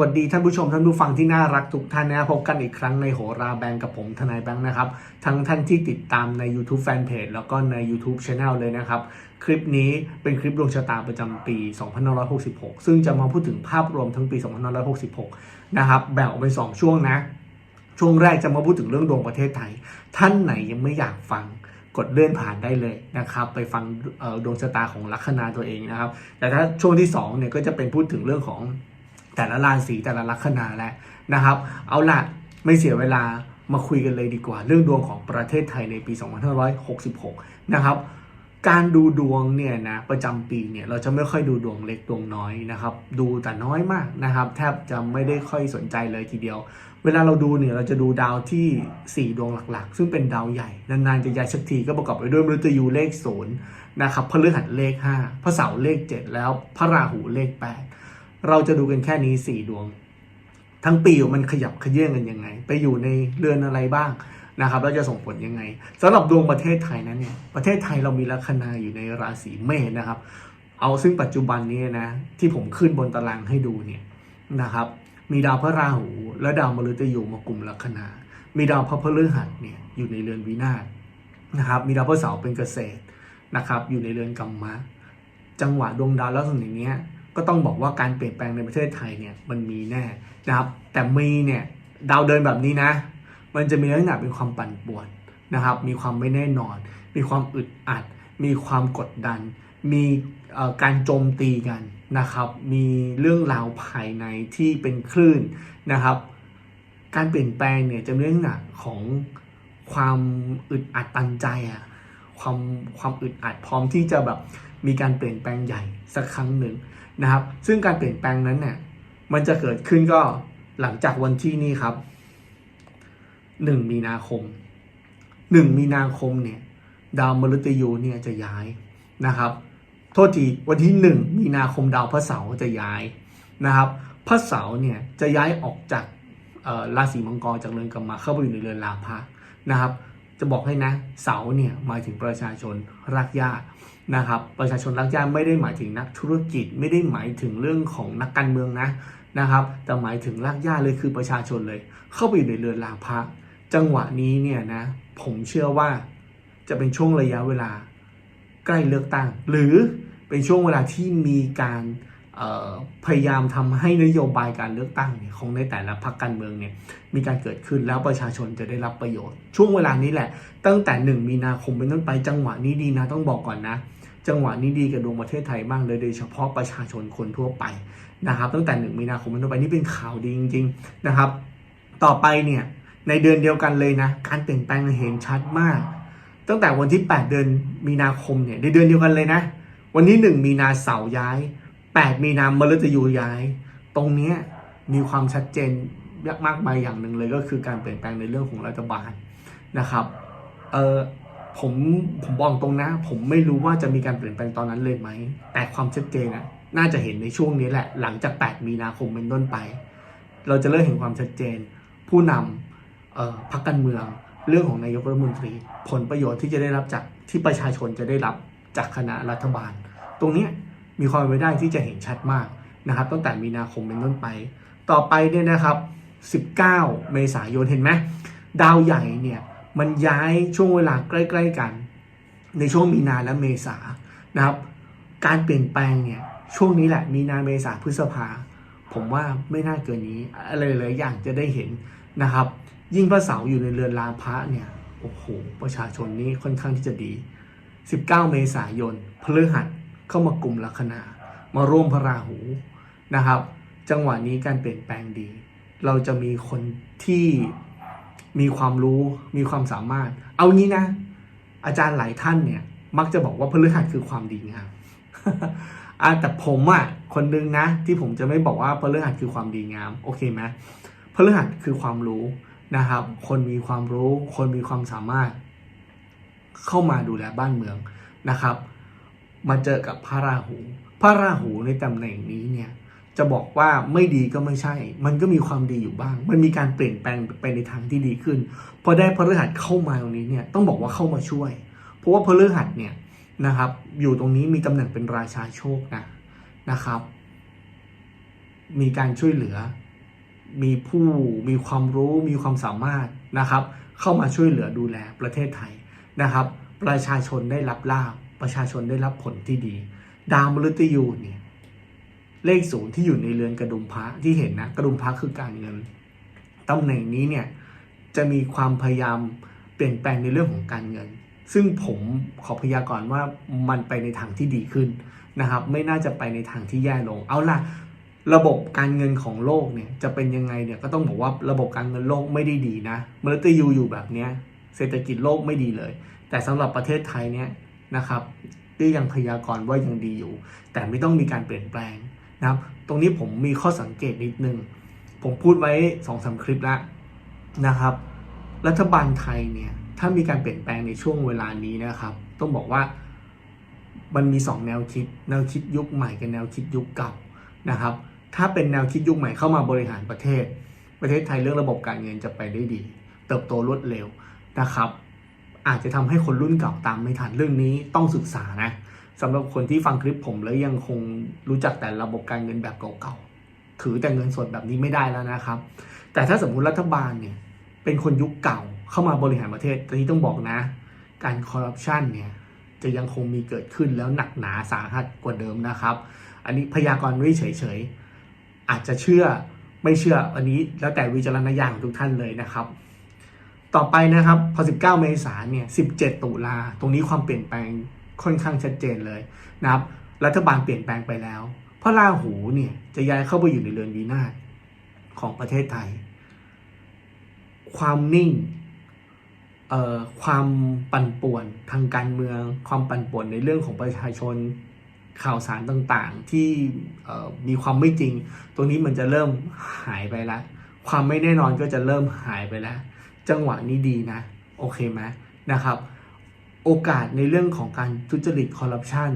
วัสดีท่านผู้ชมท่านผู้ฟังที่น่ารักทุกท่านนะครับพบกันอีกครั้งในโหราแบงกับผมทนายแบงค์นะครับ ทั้งท่านที่ติดตามใน YouTube Fanpage แล้วก็ใน YouTube Channel เลยนะครับ คลิปนี้เป็นคลิปดวงชะตาประจำปี 2566 ซึ่งจะมาพูดถึงภาพรวมทั้งปี 2566 นะครับ แบ่งออกเป็น 2 ช่วงนะ ช่วงแรกจะมาพูดถึงเรื่องดวงประเทศไทย ท่านไหนยังไม่อยากฟังกดเลื่อนผ่านได้เลยนะครับ ไปฟังดวงชะตาของลัคนาตัวเองนะครับ แต่ถ้าช่วงที่2เนี่ยก็จะเป็นพูดถึงเรื่องของ แต่ละราศีแต่ละลัคนาแหละนะครับ เอาละไม่เสียเวลามาคุยกันเลยดีกว่า เรื่องดวงของประเทศไทยในปี 2566 นะครับ การดูดวงเนี่ยนะประจำปีเนี่ยเราจะไม่ค่อยดูดวงเล็กดวงน้อยนะครับ ดูแต่น้อยมากนะครับ แทบจะไม่ได้ค่อยสนใจเลยทีเดียว เวลาเราดูเนี่ยเราจะดูดาวที่ 4 ดวงหลักๆ ซึ่งเป็นดาวใหญ่นานๆจะย้ายสักทีก็ประกอบไปด้วยมฤตยูเลขศูนย์นะครับพฤหัสเลข 5 พระเสาร์เลข 7 แล้วพระราหูเลข 8 เราจะดูกันแค่นี้4ดวง ทั้งปีมันขยับขยื่นกันยังไง ไปอยู่ในเรือนอะไรบ้างนะครับแล้วจะส่งผลยังไงสำหรับดวงประเทศไทยนั้นเนี่ยประเทศไทยเรามีลัคนาอยู่ในราศีเมษนะครับ เอาซึ่งปัจจุบันนี้นะที่ผมขึ้นบนตารางให้ดูเนี่ยนะครับ มีดาวพระราหู และดาวมฤตยูมากลุ่มลัคนา มีดาวพระพฤหัสเนี่ยอยู่ในเรือนวินาศนะครับ มีดาวพระเสาร์เป็นเกษตรนะครับ อยู่ในเรือนกรรมะ จังหวะดวงดาวลักษณะเนี้ย ก็ต้องบอกว่าการเปลี่ยนแปลงในประเทศไทยเนี่ยมันมีแน่นะครับ แต่มีเนี่ยดาวเดินแบบนี้นะ มันจะมีลักษณะเป็นความปั่นป่วนนะครับ มีความไม่แน่นอน มีความอึดอัด มีความกดดัน มีการโจมตีกันนะครับ มีเรื่องราวภายในที่เป็นคลื่นนะครับ การเปลี่ยนแปลงเนี่ยจะมีลักษณะของความอึดอัดตันใจอะความความอึดอัดพร้อมที่จะแบบมีการเปลี่ยนแปลงใหญ่สักครั้งหนึ่ง นะครับ ซึ่งการเปลี่ยนแปลงนั้นเนี่ยมันจะเกิดขึ้นก็หลังจากวันที่นี่ครับหนึ่งมีนาคมหนึ่งมีนาคมเนี่ยดาวมฤตยูเนี่ยจะย้ายนะครับ โทษทีวันที่หนึ่งมีนาคมดาวพระเสาร์จะย้ายนะครับ พระเสาร์เนี่ยจะย้ายออกจากราศีมังกรจากเรือนกรรมมาเข้าไปอยู่ในเรือนลาภะนะครับ จะบอกให้นะเสาเนี่ยหมายถึงประชาชนรักญาติ นะครับประชาชนรักญาติไม่ได้หมายถึงนักธุรกิจไม่ได้หมายถึงเรื่องของนักการเมืองนะนะครับแต่หมายถึงรักญาเลยคือประชาชนเลย เข้าไปอยู่ในเรือนราภะจังหวะนี้เนี่ยนะผมเชื่อว่าจะเป็นช่วงระยะเวลาใกล้เลือกตั้ง หรือเป็นช่วงเวลาที่มีการ พยายามทำให้นโยบายการเลือกตั้งเนี่ยของในแต่ละพรรคการเมืองเนี่ยมีการเกิดขึ้นแล้วประชาชนจะได้รับประโยชน์ ช่วงเวลานี้แหละ ตั้งแต่หนึ่งมีนาคมเป็นต้นไปจังหวะนี้ดีนะต้องบอกก่อนนะ จังหวะนี้ดีกับดวงประเทศไทยมากเลยโดยเฉพาะประชาชนคนทั่วไปนะครับ ตั้งแต่หนึ่งมีนาคมเป็นต้นไปนี่เป็นข่าวดีจริง ๆนะครับ ต่อไปเนี่ยในเดือนเดียวกันเลยนะ การเปลี่ยนแปลงเห็นชัดมาก ตั้งแต่วันที่ 8 เดือนมีนาคมเนี่ยในเดือนเดียวกันเลยนะ วันที่ 1 มีนาเสาร์ย้าย 8 มีนามฤตยูย้าย ตรงนี้มีความชัดเจนมากมายอย่างหนึ่งเลยก็คือการเปลี่ยนแปลงในเรื่องของรัฐบาลนะครับเออผมผมบอกตรงนะ ผมไม่รู้ว่าจะมีการเปลี่ยนแปลงตอนนั้นเลยไหม แต่ความชัดเจนนะน่าจะเห็นในช่วงนี้แหละ หลังจาก 8 มีนาคมเป็นต้นไป เราจะเริ่มเห็นความชัดเจน ผู้นำเอ่อพรรคการเมือง เรื่องของนายกรัฐมนตรี ผลประโยชน์ที่จะได้รับจากที่ประชาชนจะได้รับจากคณะรัฐบาล ตรงนี้ มีความเป็นไปได้ที่จะเห็นชัดมากนะครับ ตั้งแต่มีนาคมเป็นต้นไป ต่อไปเนี่ยนะครับ 19 เมษายนเห็นไหมดาวใหญ่เนี่ยมันย้ายช่วงเวลาใกล้ ๆกัน ในช่วงมีนาและเมษานะครับ การเปลี่ยนแปลงเนี่ยช่วงนี้แหละมีนาเมษาพฤษภา ผมว่าไม่น่าเกินนี้อะไรหลายอย่างจะได้เห็นนะครับ ยิ่งพระเสาร์อยู่ในเรือนลาพระเนี่ยโอ้โหประชาชนนี่ค่อนข้างที่จะดี 19 เมษายนพฤหัส เข้ามากลุ่มลัคนามาร่วมพระราหูนะครับ จังหวะนี้การเปลี่ยนแปลงดี เราจะมีคนที่มีความรู้มีความสามารถ เอางี้นะ อาจารย์หลายท่านเนี่ย มักจะบอกว่าพฤหัสคือความดีงามอะแต่ผมอะคนนึงนะ ที่ผมจะไม่บอกว่าพฤหัสคือความดีงาม โอเคไหมพฤหัสคือความรู้นะครับ คนมีความรู้ คนมีความสามารถ เข้ามาดูแลบ้านเมืองนะครับ มาเจอกับพระราหู พระราหูในตำแหน่งนี้เนี่ยจะบอกว่าไม่ดีก็ไม่ใช่ มันก็มีความดีอยู่บ้าง มันมีการเปลี่ยนแปลงไปในทางที่ดีขึ้น พอได้พฤหัสเข้ามาตรงนี้เนี่ยต้องบอกว่าเข้ามาช่วย เพราะว่าพฤหัสเนี่ยนะครับ อยู่ตรงนี้มีตำแหน่งเป็นราชาโชคนะนะครับ มีการช่วยเหลือ มีผู้มีความรู้มีความสามารถนะครับ เข้ามาช่วยเหลือดูแลประเทศไทยนะครับ ประชาชนได้รับลาบ ประชาชนได้รับผลที่ดี ดาวมฤตยูเนี่ยเลขศูนย์ที่อยู่ในเรือนกระดุมพระที่เห็นนะกระดุมพระคือการเงินตำแหน่งนี้เนี่ยจะมีความพยายามเปลี่ยนแปลงในเรื่องของการเงิน ซึ่งผมขอพยากรณ์ว่ามันไปในทางที่ดีขึ้นนะครับ ไม่น่าจะไปในทางที่แย่ลง เอาล่ะ ระบบการเงินของโลกเนี่ยจะเป็นยังไงเนี่ยก็ต้องบอกว่าระบบการเงินโลกไม่ได้ดีนะมฤตยูอยู่แบบเนี้ยเศรษฐกิจโลกไม่ดีเลย แต่สำหรับประเทศไทยเนี่ย นะครับก็ยังพยากรณ์ว่ายังดีอยู่ แต่ไม่ต้องมีการเปลี่ยนแปลงนะครับ ตรงนี้ผมมีข้อสังเกตนิดนึง ผมพูดไว้สองสาคลิปแล้วนะครับ รัฐบาลไทยเนี่ยถ้ามีการเปลี่ยนแปลงในช่วงเวลานี้นะครับ ต้องบอกว่ามันมีสองแนวคิด แนวคิดยุคใหม่กับแนวคิดยุคเก่านะครับ ถ้าเป็นแนวคิดยุคใหม่เข้ามาบริหารประเทศ ประเทศไทยเรื่องระบบการเงินจะไปได้ดี เติบโตรวดเร็วนะครับ อาจจะทำให้คนรุ่นเก่าตามไม่ทันเรื่องนี้ต้องศึกษานะสำหรับคนที่ฟังคลิปผมแล้วยังคงรู้จักแต่ระบบการเงินแบบเก่าๆถือแต่เงินสดแบบนี้ไม่ได้แล้วนะครับ แต่ถ้าสมมุติรัฐบาลเนี่ยเป็นคนยุคเก่าเข้ามาบริหารประเทศตอนนี้ต้องบอกนะ การคอร์รัปชันเนี่ยจะยังคงมีเกิดขึ้นแล้วหนักหนาสาหัสกว่าเดิมนะครับ อันนี้พยากรณ์ไว้เฉยๆอาจจะเชื่อไม่เชื่ออันนี้แล้วแต่วิจารณญาณของทุกท่านเลยนะครับ ต่อไปนะครับพอ 19 เมษายนเนี่ย 17 ตุลาตรงนี้ความเปลี่ยนแปลงค่อนข้างชัดเจนเลยนะครับรัฐบาลเปลี่ยนแปลงไปแล้ว เพราะราหูเนี่ยจะย้ายเข้าไปอยู่ในเรือนวีนาศของประเทศไทย ความนิ่งเอ่อความปั่นป่วนทางการเมือง ความปั่นป่วนในเรื่องของประชาชนข่าวสารต่างๆ ที่เอ่มีความไม่จริง ตรงนี้มันจะเริ่มหายไปแล้ว ความไม่แน่นอนก็จะเริ่มหายไปแล้ว จังหวะนี้ดีนะ โอเคไหมนะครับ โอกาสในเรื่องของการทุจริตคอร์รัปชัน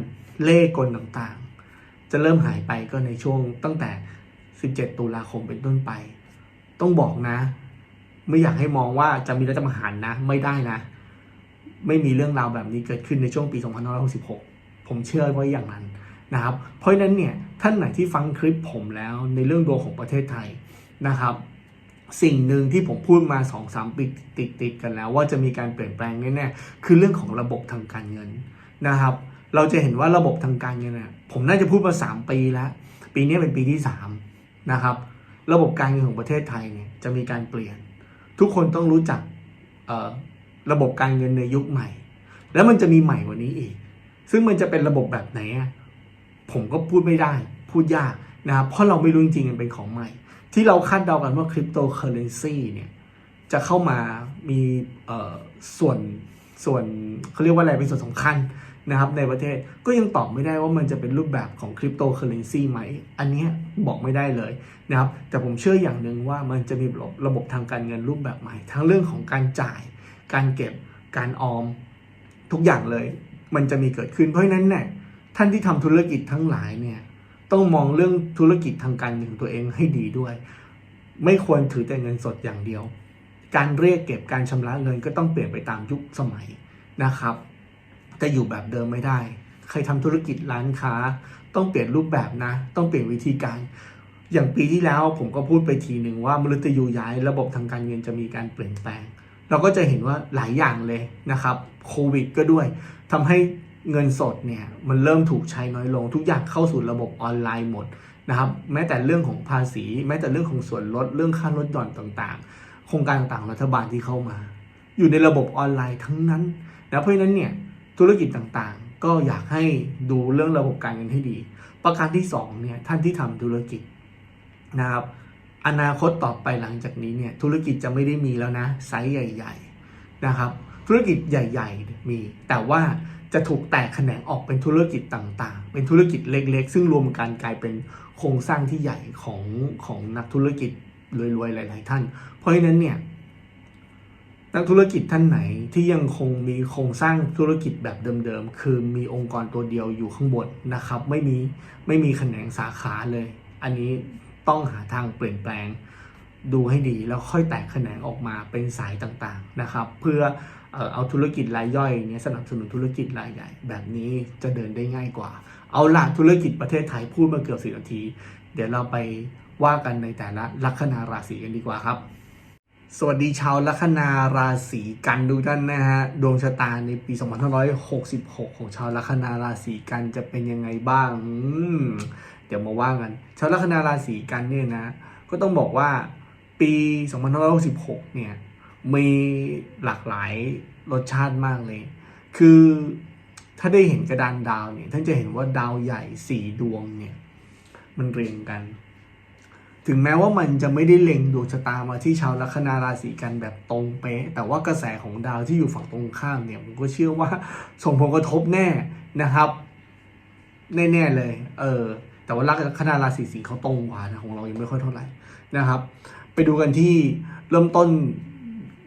เล่กลต่างๆ จะเริ่มหายไปก็ในช่วงตั้งแต่ 17 ตุลาคมเป็นต้นไป ต้องบอกนะ ไม่อยากให้มองว่าจะมีรัฐประหารนะ ไม่ได้นะ ไม่มีเรื่องราวแบบนี้เกิดขึ้นในช่วงปี 2566 ผมเชื่อว่าอย่างนั้นนะครับ เพราะฉะนั้นเนี่ยท่านไหนที่ฟังคลิปผมแล้วในเรื่องดวงของประเทศไทยนะครับ สิ่งหนึ่งที่ผมพูดมา2อสามปีติดติดๆกันแล้ว ว่าจะมีการเปลี่ยนแปลงแน่ๆคือเรื่องของระบบทางการเงินนะครับ เราจะเห็นว่าระบบทางการเงินน่ะผมน่าจะพูดมา 3 ปีแล้ว ปีนี้เป็นปีที่3นะครับระบบการเงินของประเทศไทยเนี่ยจะมีการเปลี่ยน ทุกคนต้องรู้จักระบบการเงินในยุคใหม่ แล้วมันจะมีใหม่กว่านี้อีก ซึ่งมันจะเป็นระบบแบบไหนผมก็พูดไม่ได้ พูดยากนะครับเพราะเราไม่รู้จริงๆมันเป็นของใหม่ ที่เราคาดเดากันว่าคริปโตเคอเรนซีเนี่ยจะเข้ามามีเอ่อส่วนส่วนเขาเรียกว่าอะไรเป็นส่วนสำคัญนะครับในประเทศก็ยังตอบไม่ได้ว่ามันจะเป็นรูปแบบของคริปโตเคอเรนซีไหม อันนี้บอกไม่ได้เลยนะครับแต่ผมเชื่ออย่างหนึ่งว่ามันจะมีระบบระบบทางการเงินรูปแบบใหม่ ทั้งเรื่องของการจ่าย การเก็บการออม ทุกอย่างเลย มันจะมีเกิดขึ้นเพราะฉะนั้นเนี่ยท่านที่ทำธุรกิจทั้งหลายเนี่ย ต้องมองเรื่องธุรกิจทางการเงินตัวเองให้ดีด้วย ไม่ควรถือแต่เงินสดอย่างเดียว การเรียกเก็บการชำระเงินก็ต้องเปลี่ยนไปตามยุคสมัยนะครับแต่อยู่แบบเดิมไม่ได้ ใครทำธุรกิจร้านค้า ต้องเปลี่ยนรูปแบบนะ ต้องเปลี่ยนวิธีการ อย่างปีที่แล้วผมก็พูดไปทีหนึ่งว่ามฤตยูย้ายระบบทางการเงินจะมีการเปลี่ยนแปลง เราก็จะเห็นว่าหลายอย่างเลยนะครับโควิดก็ด้วยทำให้ เงินสดเนี่ยมันเริ่มถูกใช้น้อยลง ทุกอย่างเข้าสู่ระบบออนไลน์หมดนะครับแม้แต่เรื่องของภาษี แม้แต่เรื่องของส่วนลดเรื่องค่าลดหย่อนต่างๆ โครงการต่างๆรัฐบาลที่เข้ามา อยู่ในระบบออนไลน์ทั้งนั้นนะเพราะฉะนั้นเนี่ยธุรกิจต่างๆ ก็อยากให้ดูเรื่องระบบการเงินให้ดี ประการที่สองเนี่ยท่านที่ทำธุรกิจนะครับอนาคตต่อไปหลังจากนี้เนี่ยธุรกิจจะไม่ได้มีแล้วนะไซส์ใหญ่ ๆนะครับ ธุรกิจใหญ่ ๆ มีแต่ว่า จะถูกแตกแขนงออกเป็นธุรกิจต่างๆ เป็นธุรกิจเล็กๆ ซึ่งรวมกันกลายเป็นโครงสร้างที่ใหญ่ของของนักธุรกิจรวยๆหลาย ๆ ท่าน เพราะฉะนั้นเนี่ยนักธุรกิจท่านไหนที่ยังคงมีโครงสร้างธุรกิจแบบเดิมๆ คือมีองค์กรตัวเดียวอยู่ข้างบนนะครับ ไม่มีไม่มีแขนงสาขาเลย อันนี้ต้องหาทางเปลี่ยนแปลงดูให้ดีแล้วค่อยแตกแขนงออกมาเป็นสายต่างๆนะครับ เพื่อ เอ่อเอาธุรกิจรายย่อยเนี่ยสนับสนุนธุรกิจรายใหญ่ แบบนี้จะเดินได้ง่ายกว่า เอาหละธุรกิจประเทศไทยพูดมาเกือบสินาที เดี๋ยวเราไปว่ากันในแต่ละลัคนาราศีกันดีกว่าครับสวัสดีชาวลัคนาราศีกันทุกท่านนะฮะดวงชะตาในปี 2566 ของชาวลัคนาราศีกันจะเป็นยังไงบ้างเดี๋ยวมาว่ากัน ชาวลัคนาราศีกันเนี่ยนะ ก็ต้องบอกว่าปี 2566 เนี่ย มีหลากหลายรสชาติมากเลย คือถ้าได้เห็นกระดานดาวเนี่ยท่านจะเห็นว่าดาวใหญ่สี่ดวงเนี่ยมันเรียงกัน ถึงแม้ว่ามันจะไม่ได้เล็งดวงชะตามาที่ชาวลัคนาราศีกันแบบตรงเป๊ะ แต่ว่ากระแสของดาวที่อยู่ฝั่งตรงข้ามเนี่ยผมก็เชื่อว่าส่งผลกระทบแน่นะครับแน่ๆเลย เออ แต่ว่าลัคนาราศีสิงห์เขาตรงกว่านะของเรายังไม่ค่อยเท่าไหร่นะครับ ไปดูกันที่เริ่มต้น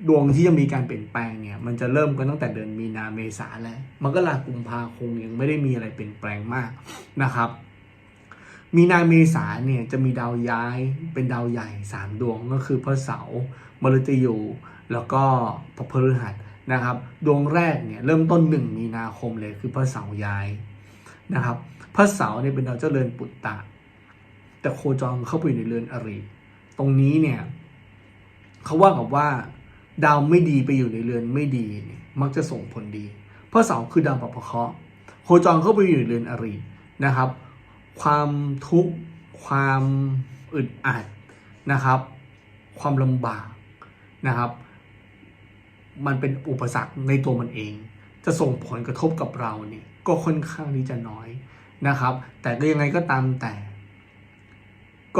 ดวงที่จะมีการเปลี่ยนแปลงเนี่ยมันจะเริ่มกันตั้งแต่เดือนมีนาเมษาแล้วมันก็ลากุมภาคงยังไม่ได้มีอะไรเปลี่ยนแปลงมากนะครับ มีนาเมษาเนี่ยจะมีดาวย้ายเป็นดาวใหญ่สามดวงก็คือพระเสาร์มฤตยู แล้วก็พระพฤหัสนะครับ ดวงแรกเนี่ยเริ่มต้นหนึ่งมีนาคมเลยคือพระเสาร์ย้ายนะครับพระเสาร์เนี่ยเป็นดาวเจ้าเรือนปุตตะ แต่โคจรเข้าไปอยู่ในเรือนอริตรงนี้เนี่ยเขาว่ากับว่า ดาวไม่ดีไปอยู่ในเรือนไม่ดี มักจะส่งผลดี เพราะเสาคือดาวปรับเคราะห์โคจรเข้าไปอยู่ในเรือนอรินะครับ ความทุกข์ความอึดอัดนะครับ ความลำบากนะครับ มันเป็นอุปสรรคในตัวมันเอง จะส่งผลกระทบกับเราเนี่ยก็ค่อนข้างที่จะน้อยนะครับ แต่ก็ยังไงก็ตามแต่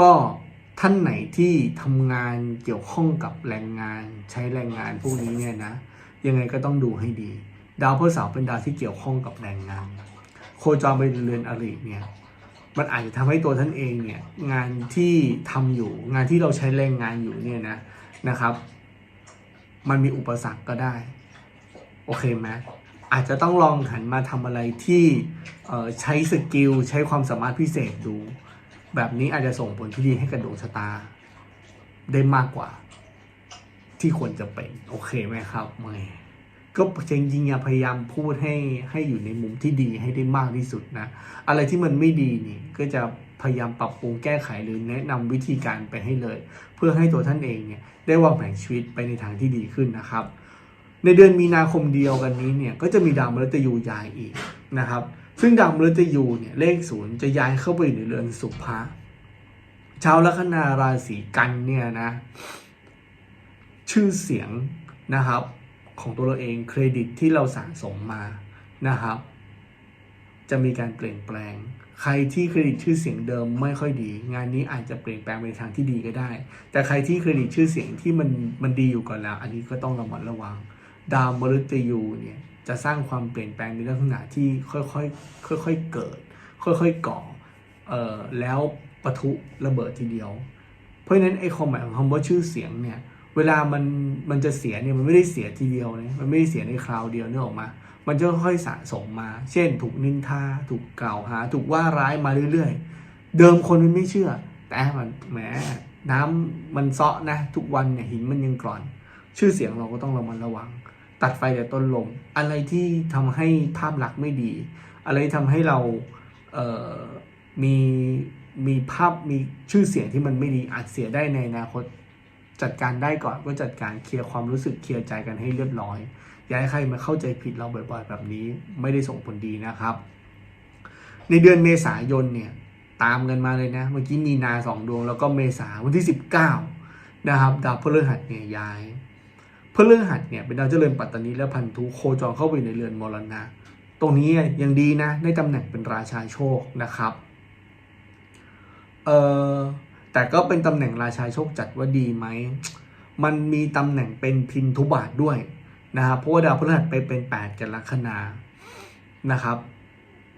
ก็ ท่านไหนที่ทำงานเกี่ยวข้องกับแรงงานใช้แรงงานพวกนี้เนี่ยนะ ยังไงก็ต้องดูให้ดี ดาวพฤหัสเป็นดาวที่เกี่ยวข้องกับแรงงาน โคจรไปเรือนอริเนี่ยมันอาจจะทำให้ตัวท่านเองเนี่ยงานที่ทำอยู่งานที่เราใช้แรงงานอยู่เนี่ยนะนะครับ มันมีอุปสรรคก็ได้ โอเคไหมอาจจะต้องลองหันมาทำอะไรที่ใช้สกิลใช้ความสามารถพิเศษดู แบบนี้อาจจะส่งผลที่ดีให้กับดวงชะตา ได้มากกว่า ที่ควรจะเป็น โอเคไหมครับไม่ก็จริงๆพยายามพูดให้ให้อยู่ในมุมที่ดีให้ได้มากที่สุดนะ อะไรที่มันไม่ดีนี่ก็จะพยายามปรับปรุงแก้ไขหรือแนะนำวิธีการไปให้เลย เพื่อให้ตัวท่านเองเนี่ยได้วางแผนชีวิตไปในทางที่ดีขึ้นนะครับ ในเดือนมีนาคมเดียวกันนี้เนี่ยก็จะมีดาวมฤตยูย้ายอีกนะครับ ซึ่งดาวมฤตยูเนี่ยเลขศูนย์จะย้ายเข้าไปอยู่ในเรือนสุภะชาวลัคนาราศีกันเนี่ยนะ ชื่อเสียงนะครับ ของตัวเราเองเครดิตที่เราสะสมมานะครับ จะมีการเปลี่ยนแปลง ใครที่เครดิตชื่อเสียงเดิมไม่ค่อยดี งานนี้อาจจะเปลี่ยนแปลงไปในทางที่ดีก็ได้ แต่ใครที่เครดิตชื่อเสียงที่มันมันดีอยู่ก่อนแล้ว อันนี้ก็ต้องระมัดระวัง ดาวมฤตยูเนี่ย จะสร้างความเปลี่ยนแปลงในลักษณะที่ค่อยๆค่อยๆเกิด ค่อยๆก่อเอ่อแล้วปะทุระเบิดทีเดียว เพราะฉะนั้นไอ้ความหมายของคำว่าชื่อเสียงเนี่ยเวลามันมันจะเสียเนี่ยมันไม่ได้เสียทีเดียวนะมันไม่ได้เสียในคราวเดียวเนี่ยออกมา มันจะค่อยสะสมมา เช่น ถูกนินทาถูกกล่าวหา ถูกว่าร้ายมาเรื่อยๆ เดิมคนมันไม่เชื่อ แต่มันแหมน้ำมันเซาะนะ ทุกวันเนี่ยหินมันยังกร่อน ชื่อเสียงเราก็ต้องระมัดระวัง ตัดไฟแต่ต้นลม อะไรที่ทำให้ภาพลักษณ์ไม่ดี อะไรที่ทำให้เราเมีมีภาพมีชื่อเสียงที่มันไม่ดีอาจเสียได้ในอนาคตจัดการได้ก่อนก็จัดการเคลียร์ความรู้สึกเคลียร์ใจกันให้เรียบร้อย อย่าให้ใครมาเข้าใจผิดเราบ่อยๆ แบบนี้ไม่ได้ส่งผลดีนะครับ ในเดือนเมษายนเนี่ยตามกันมาเลยนะ เมื่อกี้มีนาสองดวงแล้วก็เมษาวันที่ 19 นะครับ ดาวพฤหัสเนี่ยย้าย พฤหัสเนี่ยเป็นดาวเจริญปัตตานีและพันธุโคจรเข้าไปในเรือนมรณะ ตรงนี้ยังดีนะได้ตำแหน่งเป็นราชาโชคนะครับเออแต่ก็เป็นตำแหน่งราชาโชคจัดว่าดีไหมมันมีตำแหน่งเป็นพินทุบาทด้วยนะครับเพราะว่าดาวพฤหัสไปเป็นแปดกับลัคนานะครับ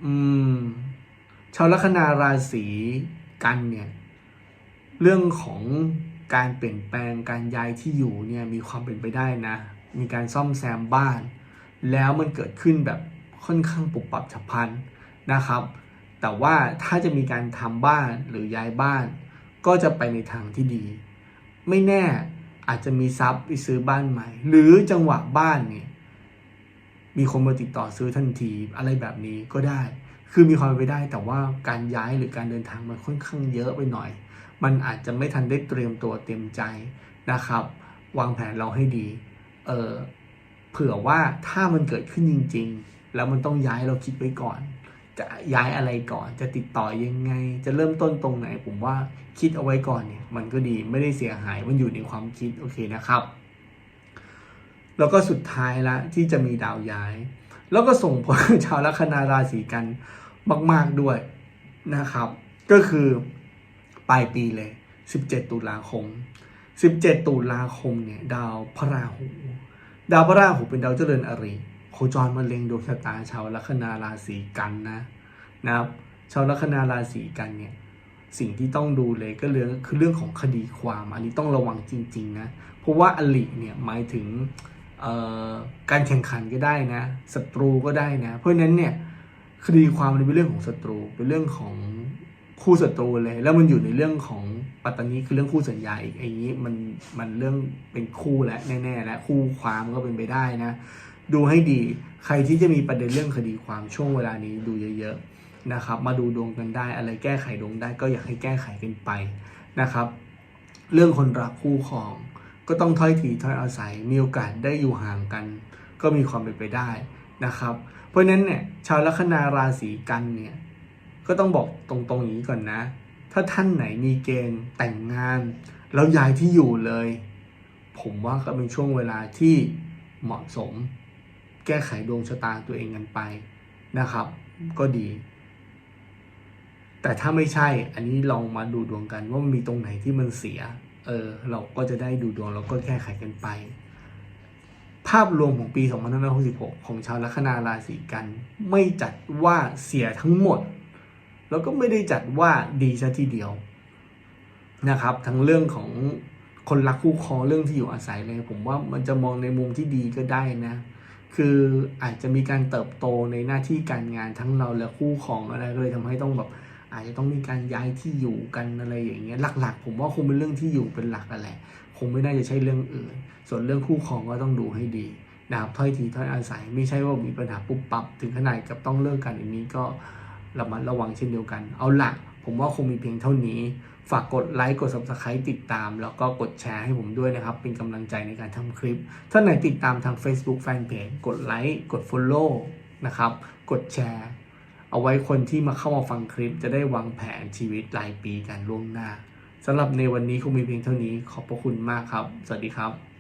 อืมชาวลัคนาราศีกันเนี่ย เรื่องของ การเปลี่ยนแปลงการย้ายที่อยู่เนี่ยมีความเป็นไปได้นะ มีการซ่อมแซมบ้าน แล้วมันเกิดขึ้นแบบค่อนข้างปุบปับฉับพลันนะครับ แต่ว่าถ้าจะมีการทำบ้านหรือย้ายบ้าน ก็จะไปในทางที่ดี ไม่แน่อาจจะมีทรัพย์ไปซื้อบ้านใหม่ หรือจังหวะบ้านเนี่ยมีคนมาติดต่อซื้อทันทีอะไรแบบนี้ก็ได้ คือมีความเป็นไปได้แต่ว่าการย้ายหรือการเดินทางมันค่อนข้างเยอะไปหน่อย มันอาจจะไม่ทันได้เตรียมตัวเตรียมใจนะครับ วางแผนเราให้ดีเออเผื่อว่าถ้ามันเกิดขึ้นจริง ๆ แล้วมันต้องย้ายเราคิดไว้ก่อน จะย้ายอะไรก่อน จะติดต่อยังไง จะเริ่มต้นตรงไหน ผมว่าคิดเอาไว้ก่อนเนี่ย มันก็ดีไม่ได้เสียหายมันอยู่ในความคิดโอเคนะครับ แล้วก็สุดท้ายละที่จะมีดาวย้าย แล้วก็ส่งผลชาวลัคนาราศีกันมาก ๆด้วยนะครับ ก็คือ ลายปีเลย 17 ตุลาคม 17 ตุลาคมเนี่ยดาวพระราหู ดาวพระราหูเป็นดาวเจริญอริ โคจรมาเล็งดวงชะตาชาวลัคนาราศีกันนะนะครับ ชาวลัคนาราศีกันเนี่ยสิ่งที่ต้องดูเลยก็เรื่องคือเรื่องของคดีความอันนี้ต้องระวังจริงๆนะเพราะว่าอลิเนี่ยหมายถึงการแข่งขันก็ได้นะศัตรูก็ได้นะ เพราะฉะนั้นเนี่ยคดีความมันเป็นเรื่องของศัตรูเป็นเรื่องของ คู่ศัตรูเลย แล้วมันอยู่ในเรื่องของปัตตานีคือเรื่องคู่สัญญาอีกอย่างนี้มันมันเรื่องเป็นคู่แล้วแน่ๆแล้วคู่ความก็เป็นไปได้นะ ดูให้ดีใครที่จะมีประเด็นเรื่องคดีความช่วงเวลานี้ดูเยอะๆนะครับ มาดูดวงกันได้อะไรแก้ไขดวงได้ก็อยากให้แก้ไขกันไปนะครับ เรื่องคนรักคู่ครอง ก็ต้องถ้อยทีถ้อยอาศัยมีโอกาสได้อยู่ห่างกัน ก็มีความเป็นไปได้นะครับ เพราะฉะนั้นเนี่ยชาวลัคนาราศีกันเนี่ย ก็ต้องบอกตรงๆอย่างนี้ก่อนนะ ถ้าท่านไหนมีเกณฑ์แต่งงาน แล้วย้ายที่อยู่เลย ผมว่าก็เป็นช่วงเวลาที่เหมาะสม แก้ไขดวงชะตาตัวเองกันไปนะครับ ก็ดี แต่ถ้าไม่ใช่อันนี้ลองมาดูดวงกันว่ามีตรงไหนที่มันเสีย เออ เราก็จะได้ดูดวงแล้วก็แก้ไขกันไป ภาพรวมของปี 2566 ของชาวลัคนาราศีกัน ไม่จัดว่าเสียทั้งหมด แล้วก็ไม่ได้จัดว่าดีซะทีเดียวนะครับ ทั้งเรื่องของคนรักคู่ครองเรื่องที่อยู่อาศัยเลยผมว่ามันจะมองในมุมที่ดีก็ได้นะ คืออาจจะมีการเติบโตในหน้าที่การงานทั้งเราและคู่ครองอะไรก็เลยทำให้ต้องแบบอาจจะต้องมีการย้ายที่อยู่กันอะไรอย่างเงี้ยหลักๆ ผมว่าคงเป็นเรื่องที่อยู่เป็นหลักนั่นแหละคงไม่น่าจะใช่เรื่องอื่น ส่วนเรื่องคู่ครองก็ต้องดูให้ดีนะครับถ้อยทีถ้อยอาศัยไม่ใช่ว่ามีปัญหาปุ๊บปับถึงขนาดกับต้องเลิกกันอย่างนี้ก็ ระมัดระวังเช่นเดียวกัน เอาละผมว่าคงมีเพียงเท่านี้ ฝากกดไลค์ กด subscribe ติดตาม แล้วก็กดแชร์ให้ผมด้วยนะครับ เป็นกำลังใจในการทำคลิป ถ้าไหนติดตามทาง Facebook Fanpage กดไลค์ กด Follow นะครับ กดแชร์ เอาไว้คนที่มาเข้ามาฟังคลิป จะได้วางแผนชีวิตรายปีกันล่วงหน้าสำหรับในวันนี้คงมีเพียงเท่านี้ ขอบพระคุณมากครับ สวัสดีครับ